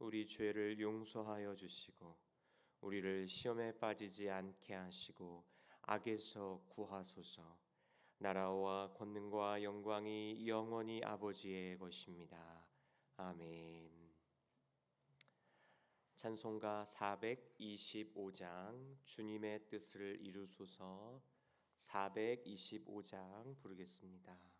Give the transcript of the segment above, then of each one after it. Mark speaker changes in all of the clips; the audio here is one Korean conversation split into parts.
Speaker 1: 우리 죄를 용서하여 주시고 우리를 시험에 빠지지 않게 하시고 악에서 구하소서. 나라와 권능과 영광이 영원히 아버지의 것입니다. 아멘. 찬송가 425장 주님의 뜻을 이루소서 425장 부르겠습니다.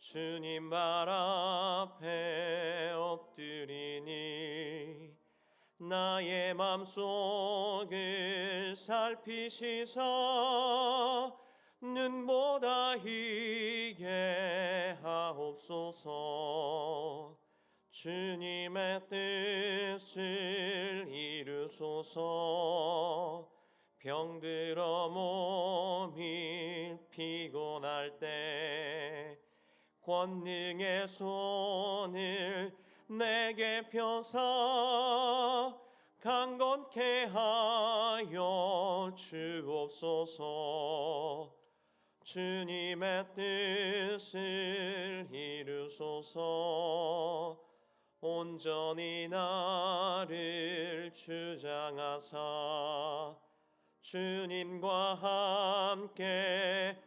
Speaker 1: 주님 말 앞에 엎드리니 나의 맘속을 살피시사 눈보다 희게 하옵소서. 주님의 뜻을 이루소서. 병들어 몸이 피곤할 때 권능의 손을 내게 펴사 강건케 하여 주옵소서. 주님의 뜻을 이루소서. 온전히 나를 주장하사 주님과 함께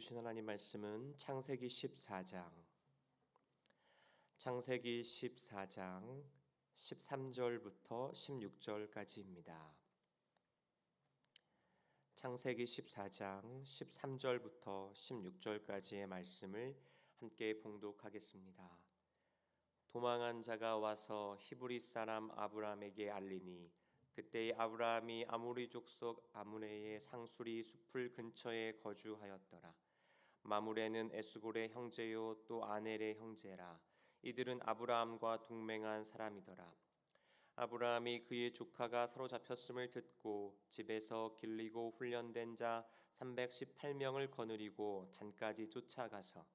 Speaker 1: 주신 하나님 말씀은 창세기 14장 창세기 14장 13절부터 16절까지입니다. 창세기 14장 13절부터 16절까지의 말씀을 함께 봉독하겠습니다. 도망한 자가 와서 히브리 사람 아브라함에게 알리니 그때 아브라함이 아모리 족 속 아므네의 상수리 숲을 근처에 거주하였더라. 마므레는 에스골의 형제요 또 아넬의 형제라. 이들은 아브라함과 동맹한 사람이더라. 아브라함이 그의 조카가 사로잡혔음을 듣고 집에서 길리고 훈련된 자 318명을 거느리고 단까지 쫓아가서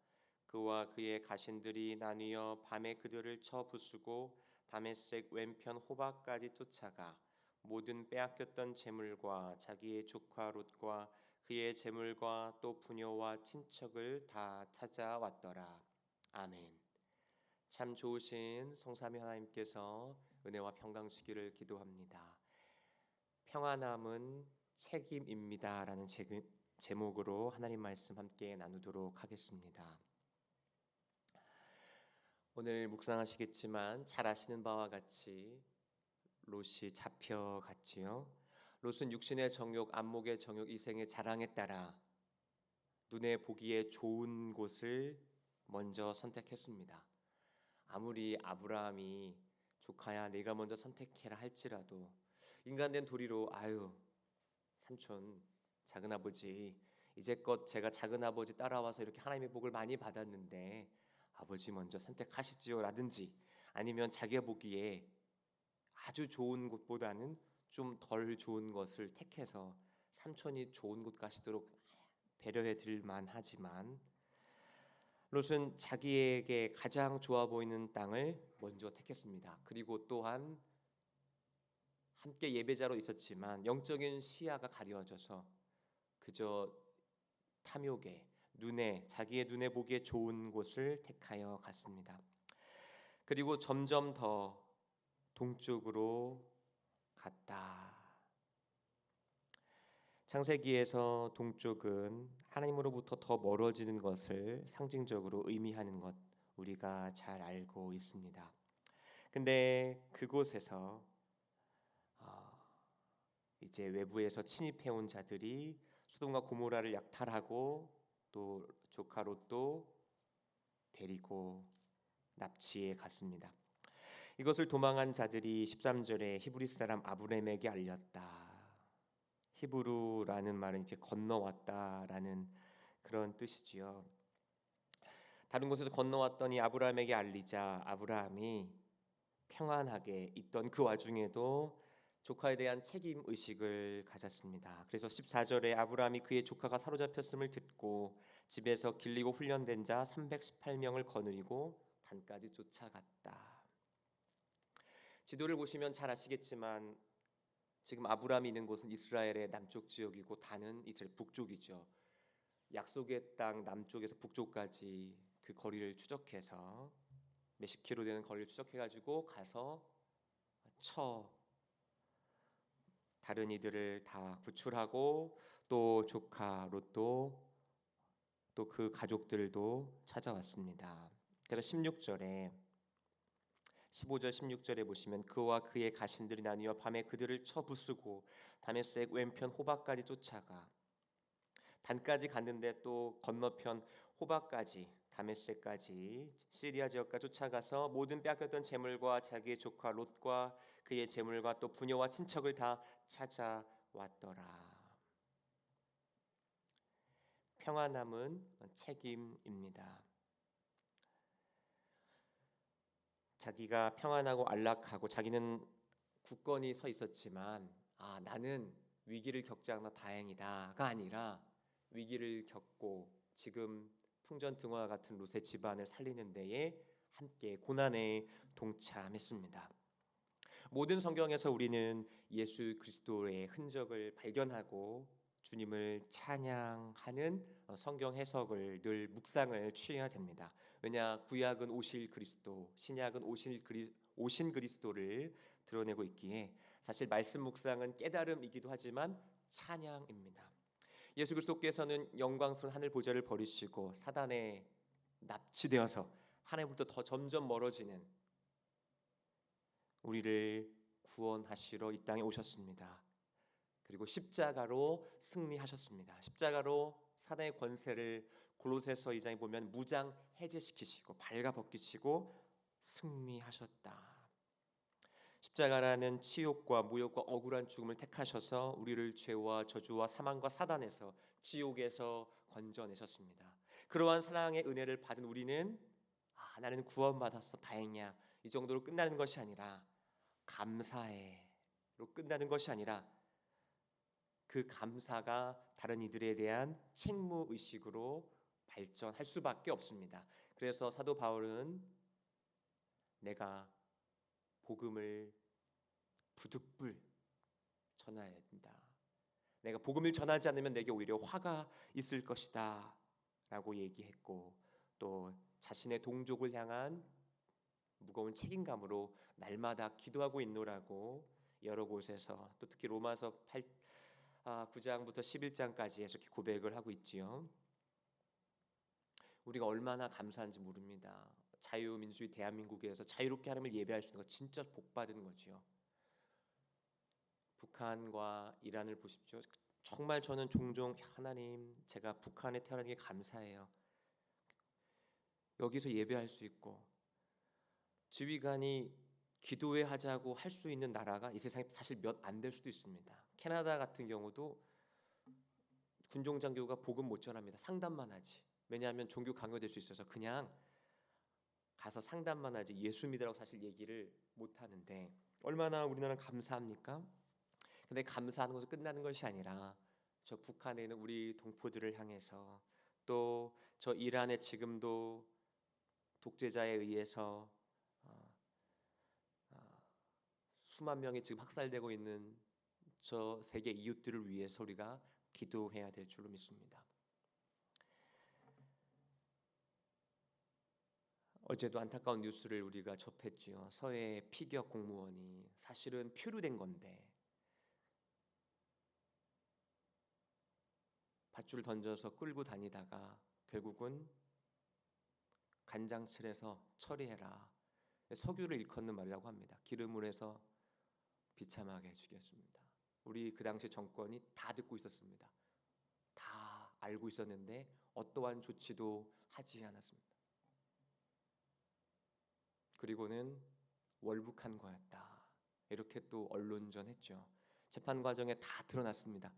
Speaker 1: 그와 그의 가신들이 나뉘어 밤에 그들을 쳐 부수고 다메섹 왼편 호박까지 쫓아가 모든 빼앗겼던 재물과 자기의 조카 롯과 그의 재물과 또 부녀와 친척을 다 찾아왔더라. 아멘. 참 좋으신 성삼위 하나님께서 은혜와 평강 주기를 기도합니다. 평안함은 책임입니다라는 제목으로 하나님 말씀 함께 나누도록 하겠습니다. 오늘 묵상하시겠지만 잘 아시는 바와 같이 롯이 잡혀갔지요. 롯은 육신의 정욕, 안목의 정욕, 이생의 자랑에 따라 눈에 보기에 좋은 곳을 먼저 선택했습니다. 아무리 아브라함이 조카야 내가 먼저 선택해라 할지라도 인간된 도리로 아유 삼촌 작은 아버지 이제껏 제가 작은 아버지 따라와서 이렇게 하나님의 복을 많이 받았는데 아버지 먼저 선택하시지요라든지 아니면 자기가 보기에 아주 좋은 곳보다는 좀 덜 좋은 것을 택해서 삼촌이 좋은 곳 가시도록 배려해 드릴 만하지만 롯은 자기에게 가장 좋아 보이는 땅을 먼저 택했습니다. 그리고 또한 함께 예배자로 있었지만 영적인 시야가 가려져서 그저 탐욕에 눈에 자기의 눈에 보기에 좋은 곳을 택하여 갔습니다. 그리고 점점 더 동쪽으로 갔다. 창세기에서 동쪽은 하나님으로부터 더 멀어지는 것을 상징적으로 의미하는 것 우리가 잘 알고 있습니다. 근데 그곳에서 어, 이제 외부에서 침입해 온 자들이 소돔과 고모라를 약탈하고 또 조카 롯도 데리고 납치해 갔습니다. 이것을 도망한 자들이 13절에 히브리 사람 아브렘에게 알렸다. 히브루라는 말은 이제 건너왔다라는 그런 뜻이지요. 다른 곳에서 건너왔더니 아브라함에게 알리자 아브라함이 평안하게 있던 그 와중에도 조카에 대한 책임 의식을 가졌습니다. 그래서 14절에 아브라함이 그의 조카가 사로잡혔음을 듣고 집에서 길리고 훈련된 자 318명을 거느리고 단까지 쫓아갔다. 지도를 보시면 잘 아시겠지만 지금 아브라함이 있는 곳은 이스라엘의 남쪽 지역이고 다는 이스라엘 북쪽이죠. 약속의 땅 남쪽에서 북쪽까지 그 거리를 추적해서 몇십 킬로 되는 거리를 추적해 가지고 가서 쳐 다른 이들을 다 구출하고 또 조카 롯도 또 그 가족들도 찾아왔습니다. 그래서 16절에 15절 16절에 보시면 그와 그의 가신들이 나뉘어 밤에 그들을 쳐 부수고 다메섹 왼편 호박까지 쫓아가 단까지 갔는데 또 건너편 호박까지 다메섹까지 시리아 지역까지 쫓아가서 모든 빼앗겼던 재물과 자기의 조카 롯과 그의 재물과 또 부녀와 친척을 다 찾아왔더라. 평안함은 책임입니다. 자기가 평안하고 안락하고 자기는 굳건히 서 있었지만 아 나는 위기를 겪지 않아 다행이다가 아니라 위기를 겪고 지금 풍전등화 같은 롯의 집안을 살리는 데에 함께 고난에 동참했습니다. 모든 성경에서 우리는 예수 그리스도의 흔적을 발견하고 주님을 찬양하는 성경 해석을 늘 묵상을 취해야 됩니다. 왜냐 구약은 오실 그리스도, 신약은 오실 그리, 오신 그리스도를 드러내고 있기에 사실 말씀 묵상은 깨달음이기도 하지만 찬양입니다. 예수 그리스도께서는 영광스러운 하늘 보좌를 버리시고 사단에 납치되어서 하나님부터 더 점점 멀어지는 우리를 구원하시러 이 땅에 오셨습니다. 그리고 십자가로 승리하셨습니다. 십자가로 사단의 권세를 골로새서 2장에 보면 무장 해제시키시고 발가 벗기시고 승리하셨다. 십자가라는 치욕과 무욕과 억울한 죽음을 택하셔서 우리를 죄와 저주와 사망과 사단에서 지옥에서 건져내셨습니다. 그러한 사랑의 은혜를 받은 우리는 아, 나는 구원받았어 다행이야 이 정도로 끝나는 것이 아니라 감사해로 끝나는 것이 아니라 그 감사가 다른 이들에 대한 책무 의식으로 발전할 수밖에 없습니다. 그래서 사도 바울은 내가 복음을 부득불 전해야 된다. 내가 복음을 전하지 않으면 내게 오히려 화가 있을 것이다 라고 얘기했고 또 자신의 동족을 향한 무거운 책임감으로 날마다 기도하고 있노라고 여러 곳에서 또 특히 로마서 8 아, 9장부터 11장까지 이렇게 고백을 하고 있지요. 우리가 얼마나 감사한지 모릅니다. 자유민주주의 대한민국에서 자유롭게 하나님을 예배할 수 있는 거 진짜 복 받은 거지요. 북한과 이란을 보십시오. 정말 저는 종종 하나님 제가 북한에 태어난 게 감사해요. 여기서 예배할 수 있고 지휘관이 기도회 하자고 할 수 있는 나라가 이 세상에 사실 몇 안 될 수도 있습니다. 캐나다 같은 경우도 군종 장교가 복음 못 전합니다. 상담만 하지. 왜냐하면 종교 강요될 수 있어서 그냥 가서 상담만 하지 예수 믿으라고 사실 얘기를 못 하는데 얼마나 우리나라는 감사합니까? 근데 감사하는 것은 끝나는 것이 아니라 저 북한에 있는 우리 동포들을 향해서 또 저 이란에 지금도 독재자에 의해서 수만 명이 지금 학살되고 있는 저 세계 이웃들을 위해서 우리가 기도해야 될 줄로 믿습니다. 어제도 안타까운 뉴스를 우리가 접했지요. 서해 피격 공무원이 사실은 표류된 건데 밧줄 던져서 끌고 다니다가 결국은 간장칠해서 처리해라. 석유를 일컫는 말이라고 합니다. 기름을 해서 비참하게 죽였습니다. 우리 그 당시 정권이 다 듣고 있었습니다. 다 알고 있었는데 어떠한 조치도 하지 않았습니다. 그리고는 월북한 거였다. 이렇게 또 언론전했죠. 재판 과정에 다 드러났습니다.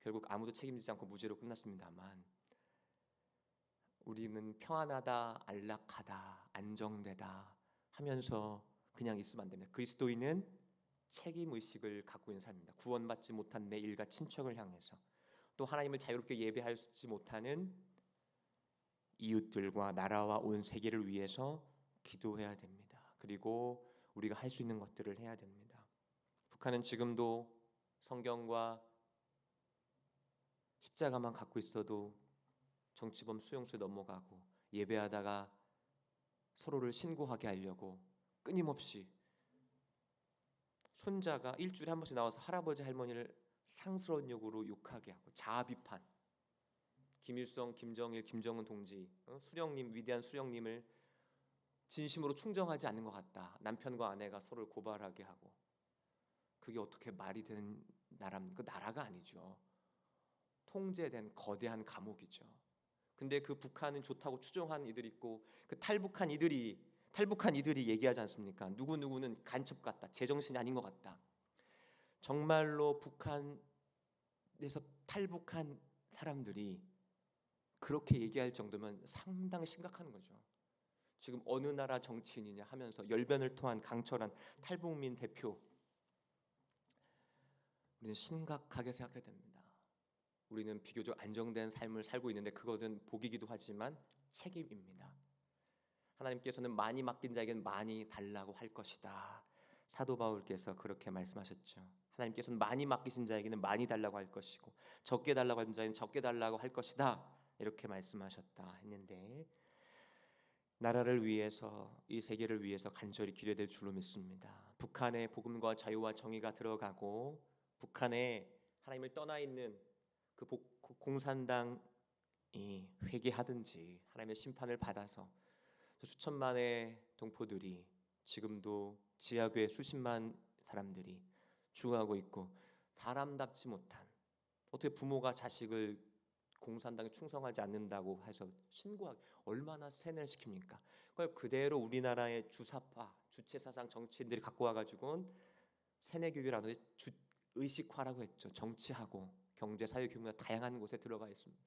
Speaker 1: 결국 아무도 책임지지 않고 무죄로 끝났습니다만 우리는 평안하다, 안락하다, 안정되다 하면서 그냥 있으면 안 됩니다. 그리스도인은 책임 의식을 갖고 있는 사람입니다. 구원받지 못한 내 일가 친척을 향해서 또 하나님을 자유롭게 예배하지 못하는 이웃들과 나라와 온 세계를 위해서 기도해야 됩니다. 그리고 우리가 할 수 있는 것들을 해야 됩니다. 북한은 지금도 성경과 십자가만 갖고 있어도 정치범 수용소에 넘어가고 예배하다가 서로를 신고하게 하려고 끊임없이 손자가 일주일에 한 번씩 나와서 할아버지 할머니를 상스러운 욕으로 욕하게 하고 자아 비판. 김일성, 김정일, 김정은 동지, 어? 수령님 위대한 수령님을 진심으로 충정하지 않는 것 같다. 남편과 아내가 서로를 고발하게 하고 그게 어떻게 말이 되는 나라입니까? 나라가 아니죠. 통제된 거대한 감옥이죠. 근데 그 북한은 좋다고 추정한 이들이 있고 그 탈북한 이들이 탈북한 이들이 얘기하지 않습니까? 누구 누구는 간첩 같다, 제정신이 아닌 것 같다. 정말로 북한에서 탈북한 사람들이 그렇게 얘기할 정도면 상당히 심각한 거죠. 지금 어느 나라 정치인이냐 하면서 열변을 토한 강철한 탈북민 대표 우리는 심각하게 생각해야 됩니다. 우리는 비교적 안정된 삶을 살고 있는데 그것은 복이기도 하지만 책임입니다. 하나님께서는 많이 맡긴 자에게는 많이 달라고 할 것이다. 사도 바울께서 그렇게 말씀하셨죠. 하나님께서는 많이 맡기신 자에게는 많이 달라고 할 것이고 적게 달라고 하는 자에게는 적게 달라고 할 것이다. 이렇게 말씀하셨다 했는데 나라를 위해서 이 세계를 위해서 간절히 기도될 줄로 믿습니다. 북한의 복음과 자유와 정의가 들어가고 북한에 하나님을 떠나 있는 그 공산당이 회개하든지 하나님의 심판을 받아서 수천만의 동포들이 지금도 지하교회 수십만 사람들이 죽어가고 있고 사람답지 못한 어떻게 부모가 자식을 공산당에 충성하지 않는다고 해서 신고하기 얼마나 세뇌를 시킵니까? 그걸 그대로 우리나라의 주사파, 주체 사상 정치인들이 갖고 와가지고 세뇌 교육이라는 의식화라고 했죠. 정치하고 경제, 사회 교육과 다양한 곳에 들어가 있습니다.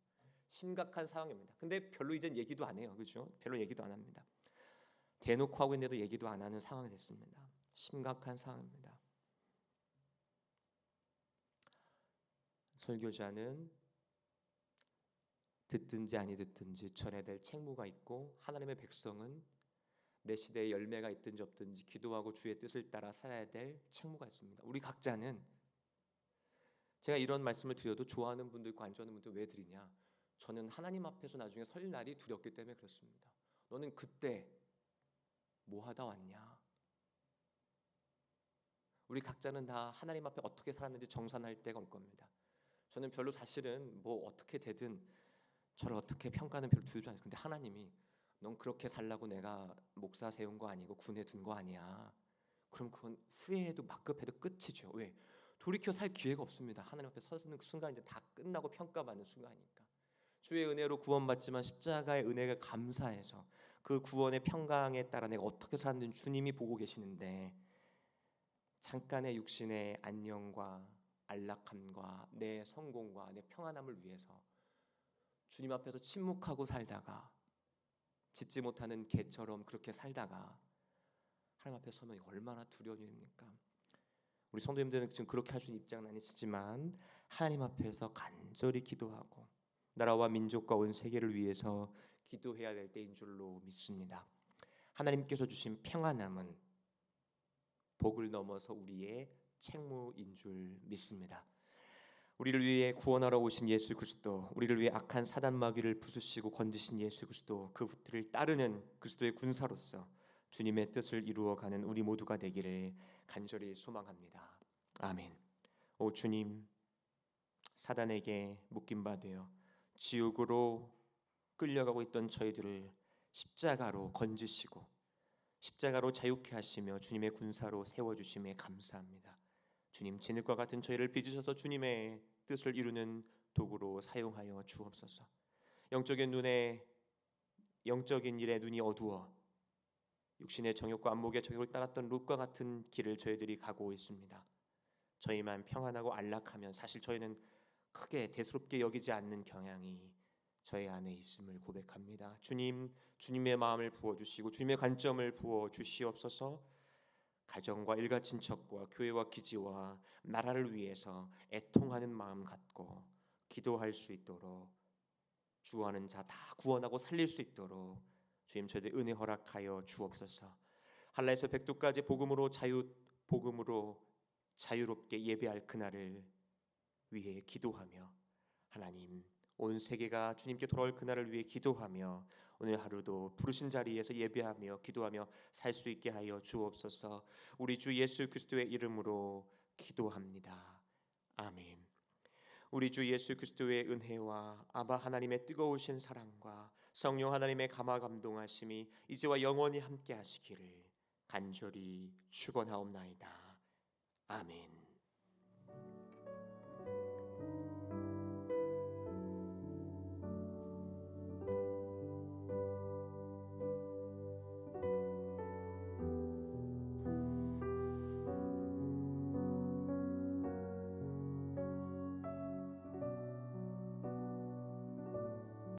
Speaker 1: 심각한 상황입니다. 근데 별로 이젠 얘기도 안 해요. 그렇죠? 별로 얘기도 안 합니다. 대놓고 하고 있는데도 얘기도 안 하는 상황이 됐습니다. 심각한 상황입니다. 설교자는 듣든지 아니 듣든지 전해야 될 책무가 있고 하나님의 백성은 내 시대에 열매가 있든지 없든지 기도하고 주의 뜻을 따라 살아야 될 책무가 있습니다. 우리 각자는 제가 이런 말씀을 드려도 좋아하는 분도 있고 안 좋아하는 분도 왜 드리냐? 저는 하나님 앞에서 나중에 설 날이 두렵기 때문에 그렇습니다. 너는 그때 뭐 하다 왔냐? 우리 각자는 다 하나님 앞에 어떻게 살았는지 정산할 때가 올 겁니다. 저는 별로 사실은 뭐 어떻게 되든 저를 어떻게 평가는 별로 두지 않아요. 근데 하나님이 넌 그렇게 살라고 내가 목사 세운 거 아니고 군에 둔 거 아니야. 그럼 그건 후회해도 막급해도 끝이죠. 왜? 돌이켜 살 기회가 없습니다. 하나님 앞에 서는 순간 이제 다 끝나고 평가받는 순간이니까. 주의 은혜로 구원받지만 십자가의 은혜가 감사해서 그 구원의 평강에 따라 내가 어떻게 살았는지 주님이 보고 계시는데 잠깐의 육신의 안녕과 안락함과 내 성공과 내 평안함을 위해서 주님 앞에서 침묵하고 살다가 짓지 못하는 개처럼 그렇게 살다가 하나님 앞에 서면 얼마나 두려운 일입니까? 우리 성도님들은 지금 그렇게 할 수 있는 입장은 아니시지만 하나님 앞에서 간절히 기도하고 나라와 민족과 온 세계를 위해서 기도해야 될 때인 줄로 믿습니다. 하나님께서 주신 평안함은 복을 넘어서 우리의 책무인 줄 믿습니다. 우리를 위해 구원하러 오신 예수 그리스도, 우리를 위해 악한 사단 마귀를 부수시고 건지신 예수 그리스도, 그들을 따르는 그리스도의 군사로서 주님의 뜻을 이루어 가는 우리 모두가 되기를 간절히 소망합니다. 아멘. 오 주님, 사단에게 묶임 받되어 지옥으로 끌려가고 있던 저희들을 십자가로 건지시고 십자가로 자유케 하시며 주님의 군사로 세워 주심에 감사합니다. 주님 진흙과 같은 저희를 빚으셔서 주님의 뜻을 이루는 도구로 사용하여 주옵소서. 영적인 눈에 영적인 일에 눈이 어두워 육신의 정욕과 안목의 정욕을 따랐던 룻과 같은 길을 저희들이 가고 있습니다. 저희만 평안하고 안락하면 사실 저희는 크게 대수롭게 여기지 않는 경향이 저희 안에 있음을 고백합니다. 주님, 주님의 마음을 부어 주시고 주님의 관점을 부어 주시옵소서. 가정과 일가 친척과 교회와 기지와 나라를 위해서 애통하는 마음 갖고 기도할 수 있도록 주하는 자 다 구원하고 살릴 수 있도록 주님 저희들 은혜 허락하여 주옵소서. 할라에서 백두까지 복음으로 자유 복음으로 자유롭게 예배할 그날을 위해 기도하며 하나님 온 세계가 주님께 돌아올 그날을 위해 기도하며 오늘 하루도 부르신 자리에서 예배하며 기도하며 살 수 있게 하여 주옵소서. 우리 주 예수 그리스도의 이름으로 기도합니다. 아멘. 우리 주 예수 그리스도의 은혜와 아바 하나님의 뜨거우신 사랑과 성령 하나님의 감화 감동하심이 이제와 영원히 함께 하시기를 간절히 축원하옵나이다. 아멘.